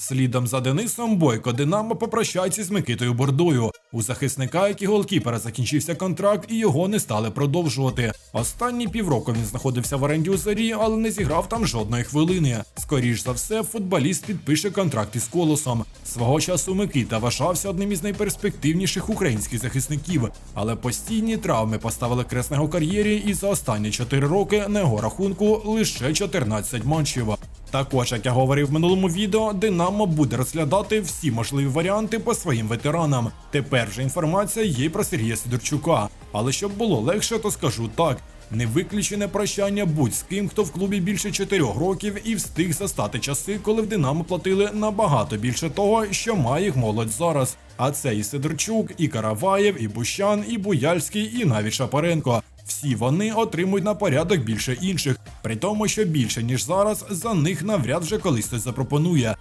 Слідом за Денисом Бойко Динамо попрощається з Микитою Бордою. У захисника, як і голкіпера, закінчився контракт і його не стали продовжувати. Останні півроку він знаходився в оренді у зарі, але не зіграв там жодної хвилини. Скоріш за все, футболіст підпише контракт із колосом. Свого часу Микита вважався одним із найперспективніших українських захисників, але постійні травми поставили його кар'єрі, і за останні 4 роки на його рахунку лише 14 матчів. Також, як я говорив в минулому відео, Динамо буде розглядати всі можливі варіанти по своїм ветеранам. Тепер вже інформація є про Сергія Сидорчука. Але щоб було легше, то скажу так. Не виключене прощання будь з ким, хто в клубі більше 4 років і встиг застати часи, коли в Динамо платили набагато більше того, що має молодь зараз. А це і Сидорчук, і Караваєв, і Бущан, і Буяльський, і навіть Шапаренко. Всі вони отримують на порядок більше інших, при тому, що більше ніж зараз за них навряд вже колись хтось запропонує.